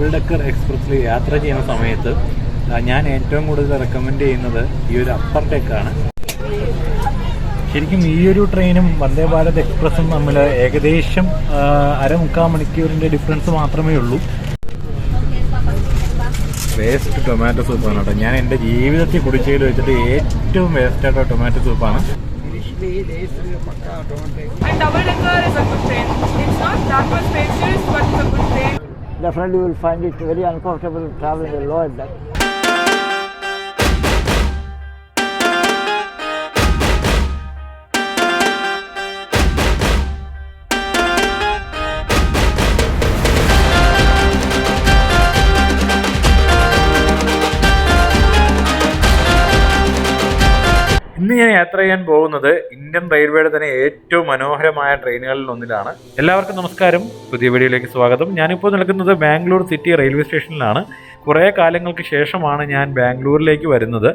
Double decker എക്സ്പ്രസ്സിൽ യാത്ര ചെയ്യുന്ന സമയത്ത് ഞാൻ ഏറ്റവും കൂടുതൽ റെക്കമെൻഡ് ചെയ്യുന്നത് ഈ ഒരു അപ്പർ ഡെക്കാണ് ശരിക്കും ഈ ഒരു ട്രെയിനും വന്ദേ ഭാരത് എക്സ്പ്രസ്സും തമ്മിൽ ഏകദേശം അരമുക്കാൽ മണിക്കൂറിന്റെ ഡിഫറൻസ് മാത്രമേ ഉള്ളൂ. വേസ്റ്റ് ടൊമാറ്റോ സൂപ്പാണ് കേട്ടോ. ഞാൻ എന്റെ ജീവിതത്തിൽ കുടിച്ചതിൽ വെച്ചിട്ട് ഏറ്റവും വേസ്റ്റ് ആയിട്ടുള്ള tomato സൂപ്പാണ് double decker is a good train it's not that that spacious but it's a good train. Definitely you will find it very uncomfortable traveling a lower deck. ഇന്ന് ഞാൻ യാത്ര ചെയ്യാൻ പോകുന്നത് ഇന്ത്യൻ റെയിൽവേയുടെ തന്നെ ഏറ്റവും മനോഹരമായ ട്രെയിനുകളിൽ ഒന്നിലാണ്. എല്ലാവർക്കും നമസ്കാരം. പുതിയ വീഡിയോയിലേക്ക് സ്വാഗതം. ഞാനിപ്പോൾ നിൽക്കുന്നത് ബാംഗ്ലൂർ സിറ്റി റെയിൽവേ സ്റ്റേഷനിലാണ്. കുറേ കാലങ്ങൾക്ക് ശേഷമാണ് ഞാൻ ബാംഗ്ലൂരിലേക്ക് വരുന്നത്.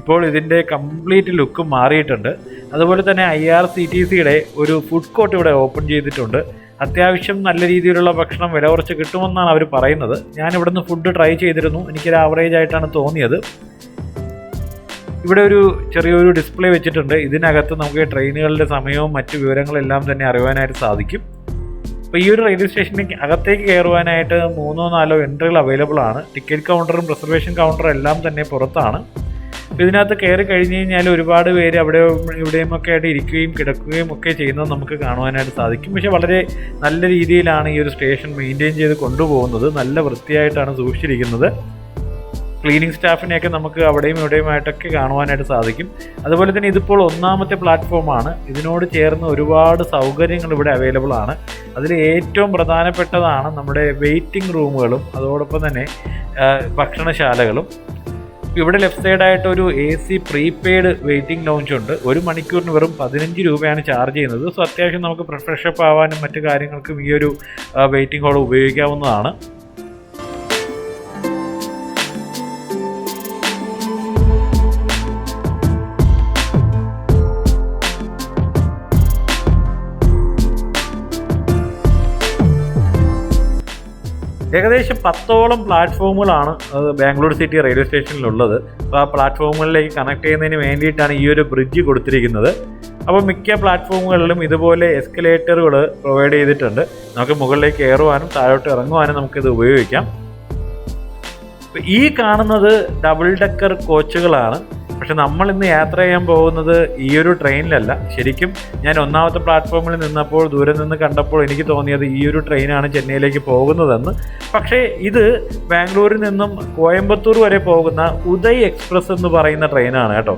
ഇപ്പോൾ ഇതിന്റെ കംപ്ലീറ്റ് ലുക്ക് മാറിയിട്ടുണ്ട്. അതുപോലെ തന്നെ ഐ ആർ സി ടി സിയുടെ ഒരു ഫുഡ് കോർട്ട് ഇവിടെ ഓപ്പൺ ചെയ്തിട്ടുണ്ട്. അത്യാവശ്യം നല്ല രീതിയിലുള്ള ഭക്ഷണം വില കുറച്ച് കിട്ടുമെന്നാണ് അവർ പറയുന്നത്. ഞാൻ ഇവിടുന്ന് ഫുഡ് ട്രൈ ചെയ്തിരുന്നു. എനിക്കൊരു ആവറേജ് ആയിട്ടാണ് തോന്നിയത്. ഇവിടെ ഒരു ചെറിയൊരു ഡിസ്പ്ലേ വെച്ചിട്ടുണ്ട്. ഇതിനകത്ത് നമുക്ക് ട്രെയിനുകളുടെ സമയവും മറ്റു വിവരങ്ങളെല്ലാം തന്നെ അറിയുവാനായിട്ട് സാധിക്കും. അപ്പോൾ ഈ ഒരു റെയിൽവേ സ്റ്റേഷനിലേക്ക് അകത്തേക്ക് കയറുവാനായിട്ട് മൂന്നോ നാലോ എൻട്രികൾ അവൈലബിൾ ആണ്. ടിക്കറ്റ് കൗണ്ടറും റിസർവേഷൻ കൗണ്ടറും എല്ലാം തന്നെ പുറത്താണ്. ഇതിനകത്ത് കയറി കഴിഞ്ഞ് കഴിഞ്ഞാൽ ഒരുപാട് പേര് അവിടെ ഇവിടെയും ഒക്കെ ആയിട്ട് ഇരിക്കുകയും കിടക്കുകയും ഒക്കെ ചെയ്യുന്നത് നമുക്ക് കാണുവാനായിട്ട് സാധിക്കും. പക്ഷേ വളരെ നല്ല രീതിയിലാണ് ഈ ഒരു സ്റ്റേഷൻ മെയിന്റെയിൻ ചെയ്ത് കൊണ്ടുപോകുന്നത്. നല്ല വൃത്തിയായിട്ടാണ് സൂക്ഷിച്ചിരിക്കുന്നത്. ക്ലീനിങ് സ്റ്റാഫിനെയൊക്കെ നമുക്ക് അവിടെയും ഇവിടെയുമായിട്ടൊക്കെ കാണുവാനായിട്ട് സാധിക്കും. അതുപോലെ തന്നെ ഇതിപ്പോൾ ഒന്നാമത്തെ പ്ലാറ്റ്ഫോമാണ് ഇതിനോട് ചേർന്ന് ഒരുപാട് സൗകര്യങ്ങൾ ഇവിടെ അവൈലബിൾ ആണ്. അതിൽ ഏറ്റവും പ്രധാനപ്പെട്ടതാണ് നമ്മുടെ വെയിറ്റിംഗ് റൂമുകളും അതോടൊപ്പം തന്നെ ഭക്ഷണശാലകളും. ഇവിടെ ലെഫ്റ്റ് സൈഡായിട്ട് ഒരു A C prepaid waiting lounge ഉണ്ട്. ഒരു മണിക്കൂറിന് വെറും പതിനഞ്ച് രൂപയാണ് ചാർജ് ചെയ്യുന്നത്. സോ അത്യാവശ്യം നമുക്ക് പ്രഫ്രഷപ്പ് ആവാനും മറ്റു കാര്യങ്ങൾക്കും ഈ ഒരു വെയിറ്റിംഗ് ഹാൾ ഉപയോഗിക്കാവുന്നതാണ്. ഏകദേശം പത്തോളം പ്ലാറ്റ്ഫോമുകളാണ് ബാംഗ്ലൂർ സിറ്റി റെയിൽവേ സ്റ്റേഷനിലുള്ളത്. അപ്പോൾ ആ പ്ലാറ്റ്ഫോമുകളിലേക്ക് കണക്ട് ചെയ്യുന്നതിന് വേണ്ടിയിട്ടാണ് ഈ ഒരു ബ്രിഡ്ജ് കൊടുത്തിരിക്കുന്നത്. അപ്പോൾ മിക്ക പ്ലാറ്റ്ഫോമുകളിലും ഇതുപോലെ എസ്കലേറ്ററുകൾ പ്രൊവൈഡ് ചെയ്തിട്ടുണ്ട്. നമുക്ക് മുകളിലേക്ക് കയറുവാനും താഴോട്ട് ഇറങ്ങുവാനും നമുക്കിത് ഉപയോഗിക്കാം. ഈ കാണുന്നത് ഡബിൾ ഡെക്കർ കോച്ചുകളാണ് പക്ഷെ നമ്മൾ ഇന്ന് യാത്ര ചെയ്യാൻ പോകുന്നത് ഈ ഒരു ട്രെയിനിലല്ല. ശരിക്കും ഞാൻ ഒന്നാമത്തെ പ്ലാറ്റ്ഫോമിൽ നിന്നപ്പോൾ ദൂരെ നിന്ന് കണ്ടപ്പോൾ എനിക്ക് തോന്നിയത് ഈ ഒരു ട്രെയിനാണ് ചെന്നൈയിലേക്ക് പോകുന്നതെന്ന്. പക്ഷേ ഇത് ബാംഗ്ലൂരിൽ നിന്നും കോയമ്പത്തൂർ വരെ പോകുന്ന ഉദയ് എക്സ്പ്രസ് എന്ന് പറയുന്ന ട്രെയിനാണ് കേട്ടോ.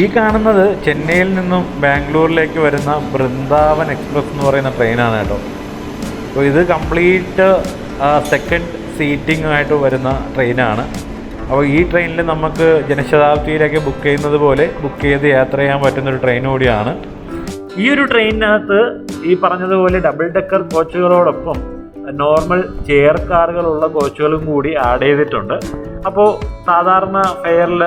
ഈ കാണുന്നത് ചെന്നൈയിൽ നിന്നും ബാംഗ്ലൂരിലേക്ക് വരുന്ന ബൃന്ദാവൻ എക്സ്പ്രസ് എന്ന് പറയുന്ന ട്രെയിനാണ് കേട്ടോ. അപ്പോൾ ഇത് കംപ്ലീറ്റ് സെക്കൻഡ് സീറ്റിംഗായിട്ട് വരുന്ന ട്രെയിനാണ്. അപ്പോൾ ഈ ട്രെയിനിൽ നമുക്ക് ജനശതാബ്ദിയിലേക്ക് ബുക്ക് ചെയ്യുന്നത് പോലെ ബുക്ക് ചെയ്ത് യാത്ര ചെയ്യാൻ പറ്റുന്ന ഒരു ട്രെയിൻ കൂടിയാണ്. ഈ ഒരു ട്രെയിനിനകത്ത് ഈ പറഞ്ഞതുപോലെ ഡബിൾ ഡെക്കർ കോച്ചുകളോടൊപ്പം നോർമൽ ചെയർ കാറുകളുള്ള കോച്ചുകളും കൂടി ആഡ് ചെയ്തിട്ടുണ്ട്. അപ്പോൾ സാധാരണ ഫെയറിൽ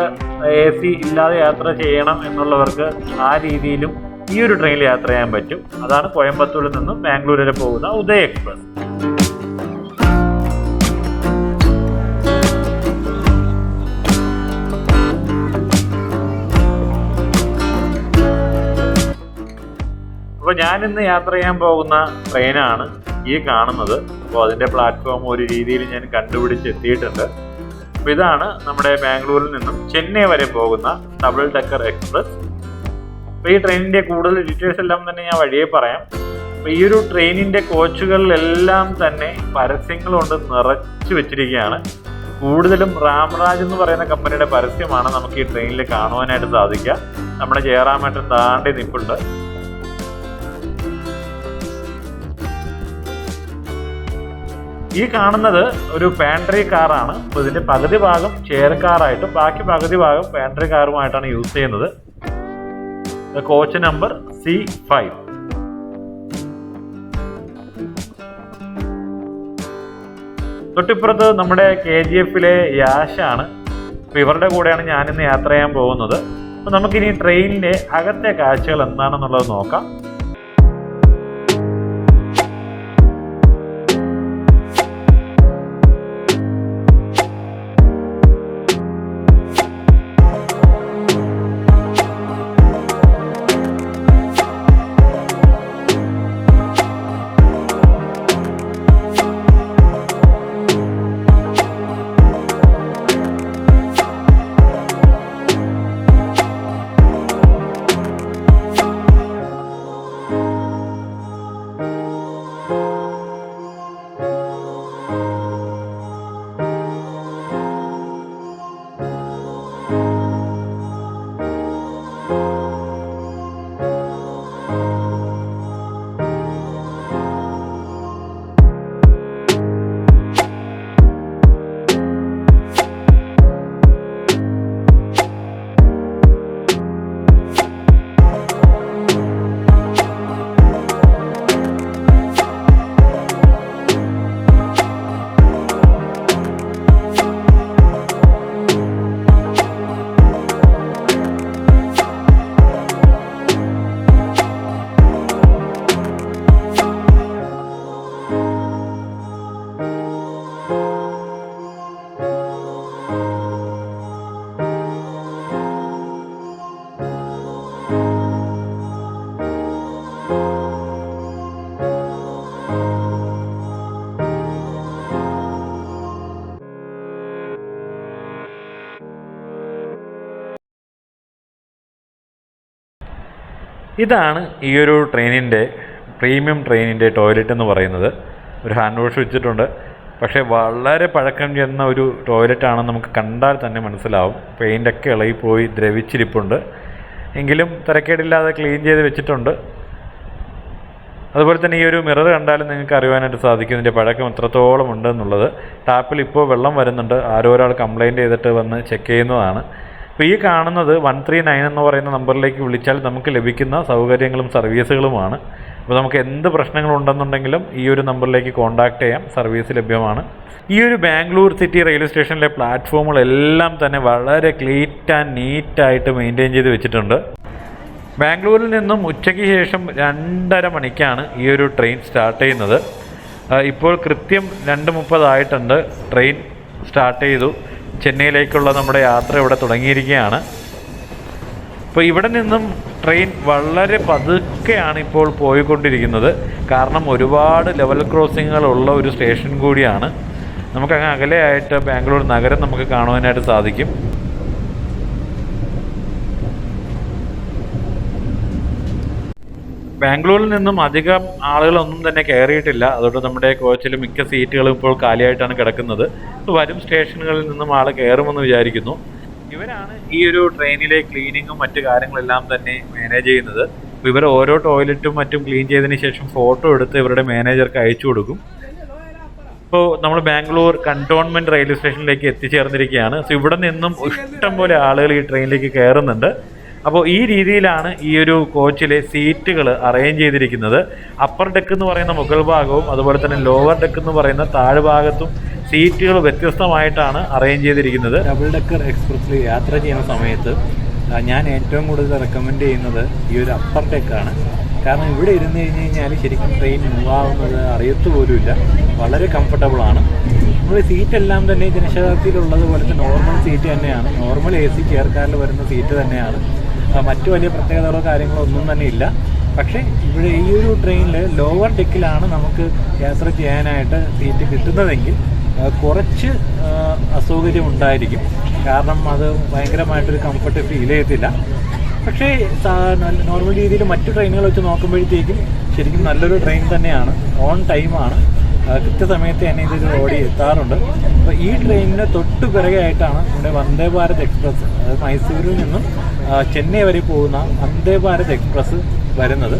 എ സി ഇല്ലാതെ യാത്ര ചെയ്യണം എന്നുള്ളവർക്ക് ആ രീതിയിലും ഈ ഒരു ട്രെയിനിൽ യാത്ര ചെയ്യാൻ പറ്റും. അതാണ് കോയമ്പത്തൂരിൽ നിന്നും ബാംഗ്ലൂർ വരെ പോകുന്ന ഉദയ എക്സ്പ്രസ്. അപ്പോൾ ഞാനിന്ന് യാത്ര ചെയ്യാൻ പോകുന്ന ട്രെയിനാണ് ഈ കാണുന്നത്. അപ്പോൾ അതിന്റെ പ്ലാറ്റ്ഫോം ഒരു രീതിയിൽ ഞാൻ കണ്ടുപിടിച്ച് എത്തിയിട്ടുണ്ട് അപ്പോൾ ഇതാണ് നമ്മുടെ ബാംഗ്ലൂരിൽ നിന്നും ചെന്നൈ വരെ പോകുന്ന ഡബിൾ ഡെക്കർ എക്സ്പ്രസ്. അപ്പോൾ ഈ ട്രെയിനിന്റെ കൂടുതൽ ഡീറ്റെയിൽസ് എല്ലാം തന്നെ ഞാൻ വഴിയെ പറയാം. അപ്പോൾ ഈ ഒരു ട്രെയിനിന്റെ കോച്ചുകളിലെല്ലാം തന്നെ പരസ്യങ്ങൾ കൊണ്ട് നിറച്ചു വെച്ചിരിക്കുകയാണ്. കൂടുതലും രാമരാജ് എന്ന് പറയുന്ന കമ്പനിയുടെ പരസ്യമാണ് നമുക്ക് ഈ ട്രെയിനിൽ കാണുവാനായിട്ട് സാധിക്കുക. നമ്മുടെ ജയറാമേട്ടൻ താണ്ടി നിൽപ്പുണ്ട് ഈ കാണുന്നത് ഒരു പാൻട്രി കാറാണ് അപ്പോൾ ഇതിന്റെ പകുതി ഭാഗം ചെയർ കാറായിട്ടും ബാക്കി പകുതി ഭാഗം പാൻട്രി കാറുമായിട്ടാണ് യൂസ് ചെയ്യുന്നത്. കോച്ച് നമ്പർ സി ഫൈവ് തൊട്ടിപ്പുറത്ത് നമ്മുടെ കെ ജി എഫിലെ യാഷാണ് അപ്പോൾ ഇവരുടെ കൂടെയാണ് ഞാനിന്ന് യാത്ര ചെയ്യാൻ പോകുന്നത്. അപ്പോൾ നമുക്കിനി ട്രെയിനിന്റെ അകത്തെ കാഴ്ചകൾ എന്താണെന്നുള്ളത് നോക്കാം. ഇതാണ് ഈ ഒരു ട്രെയിനിന്റെ പ്രീമിയം ട്രെയിനിന്റെ ടോയ്ലറ്റ് എന്ന് പറയുന്നത്. ഒരു ഹാൻഡ് വാഷ് വെച്ചിട്ടുണ്ട്. പക്ഷേ വളരെ പഴക്കം ചെന്ന ഒരു ടോയ്ലറ്റാണെന്ന് നമുക്ക് കണ്ടാൽ തന്നെ മനസ്സിലാവും. പെയിന്റൊക്കെ ഇളകിപ്പോയി ദ്രവിച്ചിരിപ്പുണ്ട്. എങ്കിലും തിരക്കേടില്ലാതെ ക്ലീൻ ചെയ്ത് വെച്ചിട്ടുണ്ട്. അതുപോലെ തന്നെ ഈ ഒരു മിറർ കണ്ടാലും നിങ്ങൾക്ക് അറിയാനായിട്ട് സാധിക്കും. ഇതിന്റെ പഴക്കം എത്രത്തോളം ഉണ്ട് എന്നുള്ളത്. ടാപ്പിൽ ഇപ്പോൾ വെള്ളം വരുന്നുണ്ട്. ആരോ ഒരാൾ കംപ്ലയിന്റ് ചെയ്തിട്ട് വന്ന് ചെക്ക് ചെയ്യുന്നതാണ്. അപ്പോൾ ഈ കാണുന്നത് വൺ ത്രീ നയൻ എന്ന് പറയുന്ന നമ്പറിലേക്ക് വിളിച്ചാൽ നമുക്ക് ലഭിക്കുന്ന സൗകര്യങ്ങളും സർവീസുകളുമാണ്. അപ്പോൾ നമുക്ക് എന്ത് പ്രശ്നങ്ങളുണ്ടെന്നുണ്ടെങ്കിലും ഈ ഒരു നമ്പറിലേക്ക് കോൺടാക്റ്റ് ചെയ്യാം. സർവീസ് ലഭ്യമാണ്. ഈ ഒരു ബാംഗ്ലൂർ സിറ്റി റെയിൽവേ സ്റ്റേഷനിലെ പ്ലാറ്റ്ഫോമുകളെല്ലാം തന്നെ വളരെ ക്ലീറ്റ് ആൻഡ് നീറ്റായിട്ട് മെയിന്റെയിൻ ചെയ്ത് വെച്ചിട്ടുണ്ട്. ബാംഗ്ലൂരിൽ നിന്നും ഉച്ചയ്ക്ക് ശേഷം രണ്ടര മണിക്കാണ് ഈ ഒരു ട്രെയിൻ സ്റ്റാർട്ട് ചെയ്യുന്നത്. ഇപ്പോൾ കൃത്യം രണ്ട് മുപ്പതായിട്ടുണ്ട്. ട്രെയിൻ സ്റ്റാർട്ട് ചെയ്തു. ചെന്നൈയിലേക്കുള്ള നമ്മുടെ യാത്ര ഇവിടെ തുടങ്ങിയിരിക്കുകയാണ്. അപ്പോൾ ഇവിടെ നിന്നും ട്രെയിൻ വളരെ പതുക്കെയാണ് ഇപ്പോൾ പോയിക്കൊണ്ടിരിക്കുന്നത്. കാരണം ഒരുപാട് ലെവൽ ക്രോസിങ്ങുകൾ ഉള്ള ഒരു സ്റ്റേഷൻ കൂടിയാണ്. നമുക്കങ്ങ് അകലെയായിട്ട് ബാംഗ്ലൂർ നഗരം നമുക്ക് കാണുവാനായിട്ട് സാധിക്കും. ബാംഗ്ലൂരിൽ നിന്നും അധികം ആളുകളൊന്നും തന്നെ കയറിയിട്ടില്ല. അതുകൊണ്ട് നമ്മുടെ കോച്ചിൽ മിക്ക സീറ്റുകളും ഇപ്പോൾ കാലിയായിട്ടാണ് കിടക്കുന്നത്. വരും സ്റ്റേഷനുകളിൽ നിന്നും ആൾ കയറുമെന്ന് വിചാരിക്കുന്നു. ഇവരാണ് ഈ ഒരു ട്രെയിനിലെ ക്ലീനിങ്ങും മറ്റു കാര്യങ്ങളെല്ലാം തന്നെ മാനേജ് ചെയ്യുന്നത്. ഇവർ ഓരോ ടോയ്ലറ്റും മറ്റും ക്ലീൻ ചെയ്തതിന് ശേഷം ഫോട്ടോ എടുത്ത് ഇവരുടെ മാനേജർക്ക് അയച്ചു കൊടുക്കും. ഇപ്പോൾ നമ്മൾ ബാംഗ്ലൂർ കണ്ടോൺമെന്റ് റെയിൽവേ സ്റ്റേഷനിലേക്ക് എത്തിച്ചേർന്നിരിക്കുകയാണ്. സോ ഇവിടെ നിന്നും ഇഷ്ടംപോലെ ആളുകൾ ഈ ട്രെയിനിലേക്ക് കയറുന്നുണ്ട്. അപ്പോൾ ഈ രീതിയിലാണ് ഈ ഒരു കോച്ചിലെ സീറ്റുകൾ അറേഞ്ച് ചെയ്തിരിക്കുന്നത്. അപ്പർ ഡെക്ക് എന്ന് പറയുന്ന മുകൾ ഭാഗവും അതുപോലെ തന്നെ ലോവർ ഡെക്ക് എന്ന് പറയുന്ന താഴ്ഭാഗത്തും സീറ്റുകൾ വ്യത്യസ്തമായിട്ടാണ് അറേഞ്ച് ചെയ്തിരിക്കുന്നത്. ഡബിൾ ഡെക്കർ എക്സ്പ്രസ്സിൽ യാത്ര ചെയ്യുന്ന സമയത്ത് ഞാൻ ഏറ്റവും കൂടുതൽ റെക്കമെൻഡ് ചെയ്യുന്നത് ഈ ഒരു അപ്പർ ഡെക്കാണ് കാരണം ഇവിടെ ഇരുന്ന് കഴിഞ്ഞ് കഴിഞ്ഞാൽ ശരിക്കും ട്രെയിൻ മൂവ് ആവുന്നത് അറിയത്തു പോലുമില്ല. വളരെ കംഫർട്ടബിൾ ആണ്. നമ്മൾ സീറ്റ് എല്ലാം തന്നെ ജനശതാബ്ദിയിലുള്ളത് പോലത്തെ നോർമൽ സീറ്റ് തന്നെയാണ്. നോർമൽ എ സി ചെയർക്കാരിൽ വരുന്ന സീറ്റ് തന്നെയാണ്. മറ്റു വലിയ പ്രത്യേകതകളോ കാര്യങ്ങളോ ഒന്നും തന്നെ ഇല്ല. പക്ഷേ ഇവിടെ ഈ ഒരു ട്രെയിനിൽ ലോവർ ഡെക്കിലാണ് നമുക്ക് യാത്ര ചെയ്യാനായിട്ട് സീറ്റ് കിട്ടുന്നതെങ്കിൽ കുറച്ച് അസൗകര്യം ഉണ്ടായിരിക്കും. കാരണം അത് ഭയങ്കരമായിട്ടൊരു കംഫർട്ട് ഫീൽ ചെയ്യത്തില്ല. പക്ഷേ നോർമൽ രീതിയിൽ മറ്റു ട്രെയിനുകൾ വെച്ച് നോക്കുമ്പോഴത്തേക്കും ശരിക്കും നല്ലൊരു ട്രെയിൻ തന്നെയാണ്. ഓൺ ടൈമാണ് കൃത്യസമയത്ത് തന്നെ ഇതൊരു ഓടി എത്താറുണ്ട്. അപ്പോൾ ഈ ട്രെയിനിന് തൊട്ട് പിറകെയായിട്ടാണ് നമ്മുടെ വന്ദേ ഭാരത് എക്സ്പ്രസ് അതായത് മൈസൂരിൽ നിന്നും ചെന്നൈ വരെ പോകുന്ന വന്ദേ ഭാരത് എക്സ്പ്രസ് വരുന്നത്.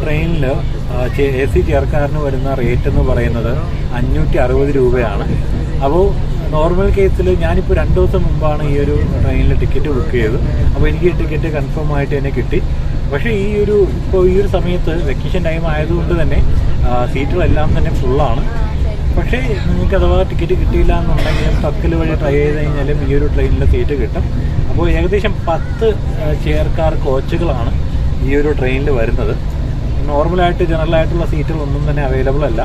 ട്രെയിനിൽ എ സി ചെയർക്കാരന് വരുന്ന റേറ്റ് എന്ന് പറയുന്നത് അഞ്ഞൂറ്റി അറുപത് രൂപയാണ്. അപ്പോൾ നോർമൽ കേസിൽ ഞാനിപ്പോൾ രണ്ട് ദിവസം മുമ്പാണ് ഈ ഒരു ട്രെയിനിൽ ടിക്കറ്റ് ബുക്ക് ചെയ്തത്. അപ്പോൾ എനിക്ക് ടിക്കറ്റ് കൺഫേം ആയിട്ട് തന്നെ കിട്ടി. പക്ഷേ ഈ ഒരു ഇപ്പോൾ ഈ ഒരു സമയത്ത് വെക്കേഷൻ ടൈം ആയതുകൊണ്ട് തന്നെ സീറ്റുകളെല്ലാം തന്നെ ഫുള്ളാണ് പക്ഷേ നിങ്ങൾക്ക് അഥവാ ടിക്കറ്റ് കിട്ടിയില്ല എന്നുണ്ടെങ്കിൽ തക്കൽ വഴി ട്രൈ ചെയ്ത് കഴിഞ്ഞാലും ഈ ഒരു ട്രെയിനിൽ സീറ്റ് കിട്ടും. അപ്പോൾ ഏകദേശം പത്ത് ചെയർക്കാർ കാർ കോച്ചുകളാണ് ഈ ഒരു ട്രെയിനിൽ വരുന്നത്. നോർമലായിട്ട് ജനറലായിട്ടുള്ള സീറ്റുകളൊന്നും തന്നെ അവൈലബിൾ അല്ല.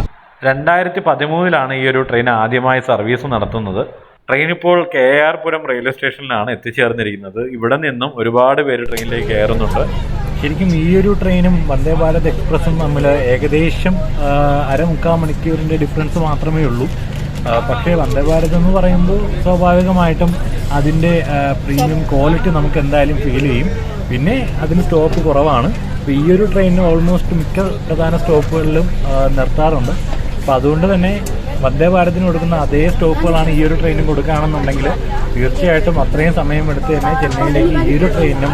രണ്ടായിരത്തി പതിമൂന്നിലാണ് ഈ ഒരു ട്രെയിൻ ആദ്യമായി സർവീസ് നടത്തുന്നത്. ട്രെയിൻ ഇപ്പോൾ കെ ആർ പുരം റെയിൽവേ സ്റ്റേഷനിലാണ് എത്തിച്ചേർന്നിരിക്കുന്നത്. ഇവിടെ നിന്നും ഒരുപാട് പേര് ട്രെയിനിലേക്ക് കയറുന്നുണ്ട്. ശരിക്കും ഈ ഒരു ട്രെയിനും വന്ദേ ഭാരത് എക്സ്പ്രസും തമ്മിൽ ഏകദേശം അര അരമുക്കാൽ മണിക്കൂറിന്റെ ഡിഫറൻസ് മാത്രമേ ഉള്ളൂ. പക്ഷേ വന്ദേ ഭാരത് എന്ന് പറയുമ്പോൾ സ്വാഭാവികമായിട്ടും അതിന്റെ പ്രീമിയം ക്വാളിറ്റി നമുക്ക് എന്തായാലും ഫീൽ ചെയ്യും. പിന്നെ അതിന് സ്റ്റോപ്പ് കുറവാണ്. അപ്പോൾ ഈ ഒരു ട്രെയിനിന് ഓൾമോസ്റ്റ് മിക്ക പ്രധാന സ്റ്റോപ്പുകളിലും നിർത്താറുണ്ട്. അപ്പോൾ അതുകൊണ്ട് തന്നെ വന്ദേ ഭാരതിന് കൊടുക്കുന്ന അതേ സ്റ്റോപ്പുകളാണ് ഈ ഒരു ട്രെയിനും കൊടുക്കുകയാണെന്നുണ്ടെങ്കിൽ തീർച്ചയായിട്ടും അത്രയും സമയം എടുത്ത് തന്നെ ചെന്നൈയിലേക്ക് ഈ ഒരു ട്രെയിനിനും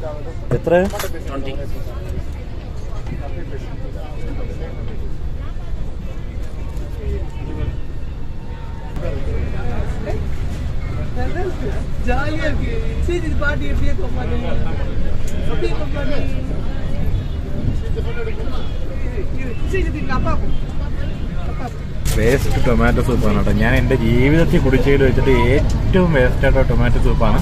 कितना है ट्वेंटी ஜாலியா இருக்கு சீதி பாட்டி எப்படியே கொப்பாடு அப்படியே கொப்பாடு சீதி அப்பா വേസ്റ്റ് ടൊമാറ്റോ സൂപ്പാണ് കേട്ടോ. ഞാൻ എന്റെ ജീവിതത്തിൽ കുടിച്ചതിൽ വെച്ചിട്ട് ഏറ്റവും വേസ്റ്റായിട്ടുള്ള ടൊമാറ്റോ സൂപ്പാണ്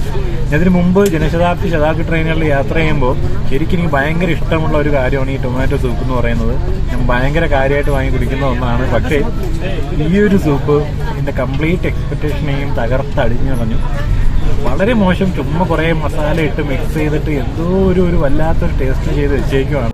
ഇതിന് മുമ്പ് ജനശതാബ്ദി ശതാബ്ദി ട്രെയിനുകളിൽ യാത്ര ചെയ്യുമ്പോൾ ശരിക്കും എനിക്ക് ഭയങ്കര ഇഷ്ടമുള്ള ഒരു കാര്യമാണ് ഈ ടൊമാറ്റോ സൂപ്പ് എന്ന് പറയുന്നത്. ഞാൻ ഭയങ്കര കാര്യമായിട്ട് വാങ്ങി കുടിക്കുന്ന ഒന്നാണ്. പക്ഷേ ഈ ഒരു സൂപ്പ് എന്റെ കംപ്ലീറ്റ് എക്സ്പെക്റ്റേഷനെയും തകർത്തടിഞ്ഞു കളഞ്ഞു. വളരെ മോശം ചുമ്മാ കുറേ മസാല ഇട്ട് മിക്സ് ചെയ്തിട്ട് എന്തോ ഒരു ഒരു വല്ലാത്തൊരു ടേസ്റ്റ് ചെയ്ത് വെച്ചേക്കുവാണ്.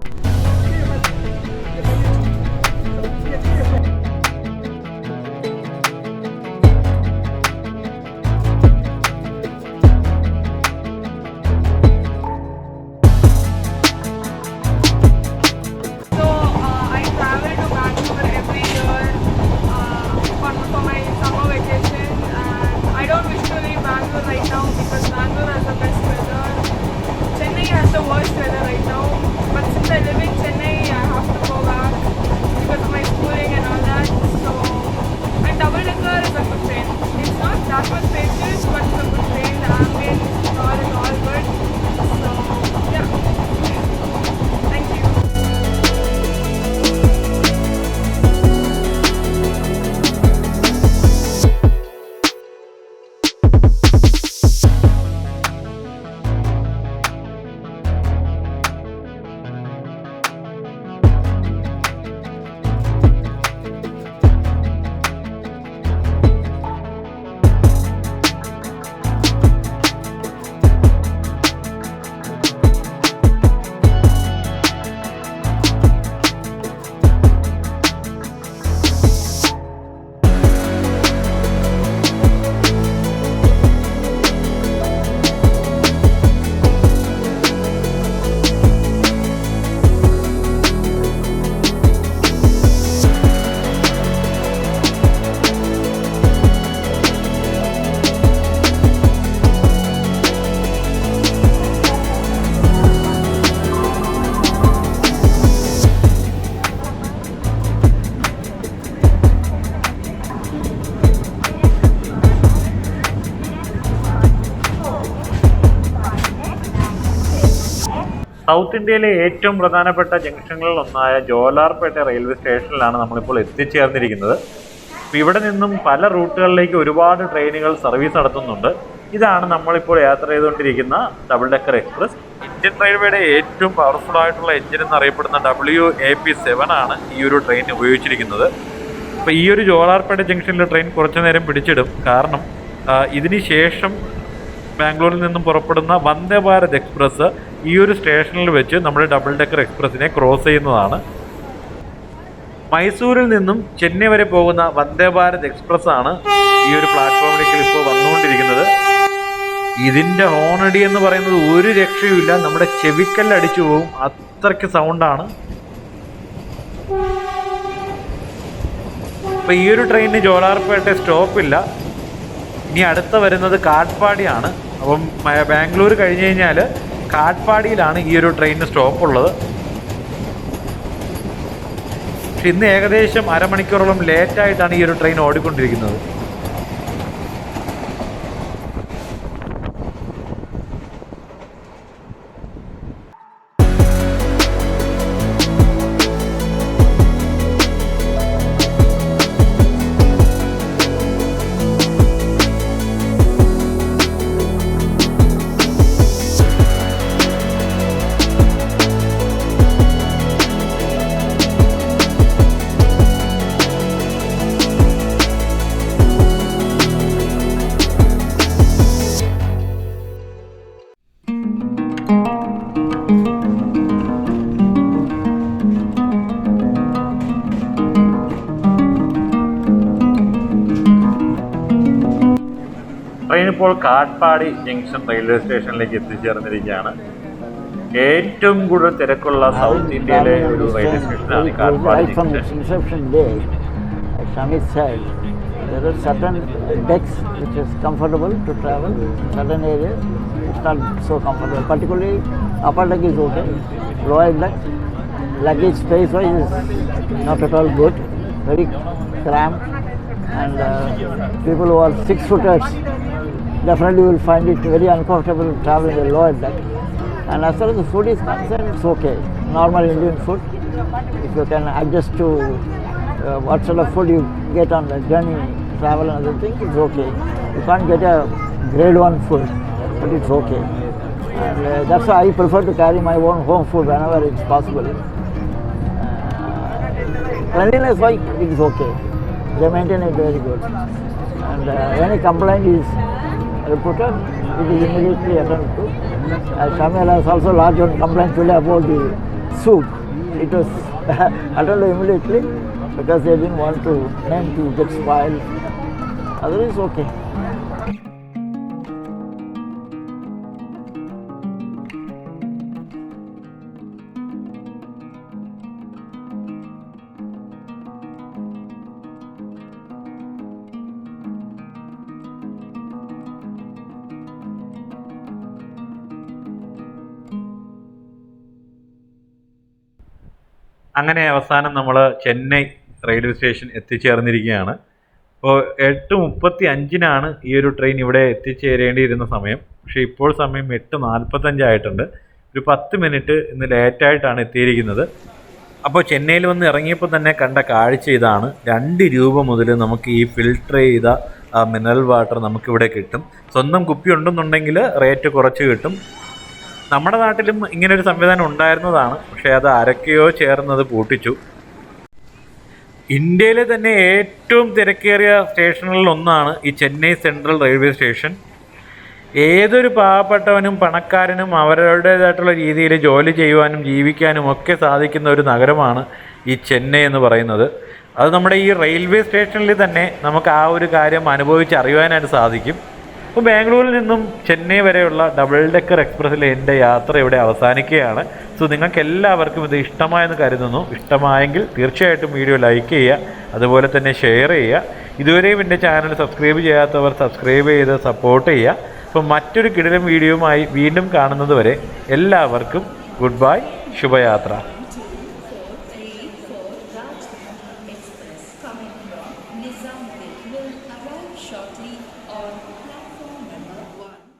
സൗത്ത് ഇന്ത്യയിലെ ഏറ്റവും പ്രധാനപ്പെട്ട ജംഗ്ഷനുകളിൽ ഒന്നായ ജോലാർപേട്ട റെയിൽവേ സ്റ്റേഷനിലാണ് നമ്മളിപ്പോൾ എത്തിച്ചേർന്നിരിക്കുന്നത്. ഇവിടെ നിന്നും പല റൂട്ടുകളിലേക്ക് ഒരുപാട് ട്രെയിനുകൾ സർവീസ് നടത്തുന്നുണ്ട്. ഇതാണ് നമ്മളിപ്പോൾ യാത്ര ചെയ്തുകൊണ്ടിരിക്കുന്ന ഡബിൾ ഡെക്കർ എക്സ്പ്രസ്. ഇന്ത്യൻ റെയിൽവേയുടെ ഏറ്റവും പവർഫുൾ ആയിട്ടുള്ള എഞ്ചിൻ എന്നറിയപ്പെടുന്ന ഡബ്ല്യു എ പി സെവൻ ആണ് ഈ ഒരു ട്രെയിൻ ഉപയോഗിച്ചിരിക്കുന്നത്. അപ്പോൾ ഈ ഒരു ജോലാർപേട്ട ജംഗ്ഷനിലെ ട്രെയിൻ കുറച്ചു നേരം പിടിച്ചിടും. കാരണം ഇതിനുശേഷം ഇതിന് ശേഷം ബാംഗ്ലൂരിൽ നിന്നും പുറപ്പെടുന്ന വന്ദേ ഭാരത് എക്സ്പ്രസ് ഈ ഒരു സ്റ്റേഷനിൽ വെച്ച് നമ്മുടെ ഡബിൾ ഡെക്കർ എക്സ്പ്രസ്സിനെ ക്രോസ് ചെയ്യുന്നതാണ്. മൈസൂരിൽ നിന്നും ചെന്നൈ വരെ പോകുന്ന വന്ദേ ഭാരത് എക്സ്പ്രസ് ആണ് ഈ ഒരു പ്ലാറ്റ്ഫോമിലേക്ക് ഇപ്പോൾ വന്നുകൊണ്ടിരിക്കുന്നത്. ഇതിന്റെ ഹോണടി എന്ന് പറയുന്നത് ഒരു രക്ഷയുമില്ല. നമ്മുടെ ചെവിക്കല്ലടിച്ചു പോകും അത്രയ്ക്ക് സൗണ്ടാണ് ഇപ്പൊ ഈ ഒരു ട്രെയിനിന് ജോലാർപേട്ട സ്റ്റോപ്പില്ല ഇനി അടുത്ത വരുന്നത് കാട്ട്പാടിയാണ് അപ്പം ബാംഗ്ലൂർ കഴിഞ്ഞ് കഴിഞ്ഞാൽ കാട്ട്പാടിയിലാണ് ഈ ഒരു ട്രെയിനിന് സ്റ്റോപ്പ് ഉള്ളത് ഇന്ന് ഏകദേശം അരമണിക്കൂറോളം ലേറ്റായിട്ടാണ് ഈ ഒരു ട്രെയിൻ ഓടിക്കൊണ്ടിരിക്കുന്നത്. ഇപ്പോൾ കാട്ട്പാടി ജംഗ്ഷൻ റെയിൽവേ സ്റ്റേഷനിലേക്ക് എത്തിച്ചേർന്നിരിക്കുകയാണ് ഏറ്റവും കൂടുതൽ തിരക്കുള്ള സൗത്ത് ഇന്ത്യയിലെ ഒരു റെയിൽവേ സ്റ്റേഷനാണ് Katpadi junction there are certain decks which is comfortable to travel. Certain areas it's not so comfortable. Particularly upper deck is okay. Lower deck, luggage space wise is not at all good. Very cramped. And uh, people who are six footers definitely you will find it very uncomfortable traveling travel in the lower deck. And as far as the food is concerned, it's okay. Normal Indian food. If you can adjust to uh, what sort of food you get on the journey, travel and other things, it's okay. You can't get a grade one food, but it's okay. And uh, that's why I prefer to carry my own home food whenever it's possible. Uh, cleanliness wise, it is okay. They maintain it very good. And uh, any complaint is reported, it is immediately attended to. As Shamil has also lodged one complaint today about the soup. It was attended immediately because they didn't want to name to get spoiled. Otherwise, okay. അങ്ങനെ അവസാനം നമ്മൾ Chennai railway station എത്തിച്ചേർന്നിരിക്കുകയാണ്. അപ്പോൾ എട്ട് മുപ്പത്തി അഞ്ചിനാണ് ഈ ഒരു train ഇവിടെ എത്തിച്ചേരേണ്ടിയിരുന്ന സമയം. പക്ഷേ ഇപ്പോൾ സമയം എട്ട് നാൽപ്പത്തഞ്ചായിട്ടുണ്ട് ഒരു പത്ത് മിനിറ്റ് ഇന്ന് ലേറ്റായിട്ടാണ് എത്തിയിരിക്കുന്നത്. അപ്പോൾ ചെന്നൈയിൽ വന്ന് ഇറങ്ങിയപ്പോൾ തന്നെ കണ്ട കാഴ്ച ഇതാണ്. രണ്ട് രൂപ മുതൽ നമുക്ക് ഈ ഫിൽട്ടർ ചെയ്ത മിനറൽ വാട്ടർ നമുക്കിവിടെ കിട്ടും. സ്വന്തം കുപ്പി ഉണ്ടെന്നുണ്ടെങ്കിൽ റേറ്റ് കുറച്ച് കിട്ടും. നമ്മുടെ നാട്ടിലും ഇങ്ങനെ ഒരു സംവിധാനം ഉണ്ടായിരുന്നതാണ്. പക്ഷേ അത് ആരൊക്കെയോ ചേർന്നത് പൂട്ടിച്ചു. ഇന്ത്യയിലെ തന്നെ ഏറ്റവും തിരക്കേറിയ സ്റ്റേഷനുകളിൽ ഒന്നാണ് ഈ ചെന്നൈ സെൻട്രൽ റെയിൽവേ സ്റ്റേഷൻ. ഏതൊരു പാവപ്പെട്ടവനും പണക്കാരനും അവരുടേതായിട്ടുള്ള രീതിയിൽ ജോലി ചെയ്യുവാനും ജീവിക്കാനും ഒക്കെ സാധിക്കുന്ന ഒരു നഗരമാണ് ഈ ചെന്നൈ എന്ന് പറയുന്നത്. അത് നമ്മുടെ ഈ റെയിൽവേ സ്റ്റേഷനിൽ തന്നെ നമുക്ക് ആ ഒരു കാര്യം അനുഭവിച്ച് അറിയുവാനായിട്ട് സാധിക്കും. അപ്പോൾ ബാംഗ്ലൂരിൽ നിന്നും ചെന്നൈ വരെയുള്ള ഡബിൾ ഡെക്കർ എക്സ്പ്രസ്സിലെ എന്റെ യാത്ര ഇവിടെ അവസാനിക്കുകയാണ്. സോ നിങ്ങൾക്ക് എല്ലാവർക്കും ഇത് ഇഷ്ടമായെന്ന് കരുതുന്നു. ഇഷ്ടമായെങ്കിൽ തീർച്ചയായിട്ടും വീഡിയോ ലൈക്ക് ചെയ്യുക അതുപോലെ തന്നെ ഷെയർ ചെയ്യുക. ഇതുവരെയും എന്റെ ചാനൽ സബ്സ്ക്രൈബ് ചെയ്യാത്തവർ സബ്സ്ക്രൈബ് ചെയ്ത് സപ്പോർട്ട് ചെയ്യുക. അപ്പോൾ മറ്റൊരു കിടിലം വീഡിയോയുമായി വീണ്ടും കാണുന്നത് വരെ എല്ലാവർക്കും ഗുഡ് ബൈ ശുഭയാത്ര.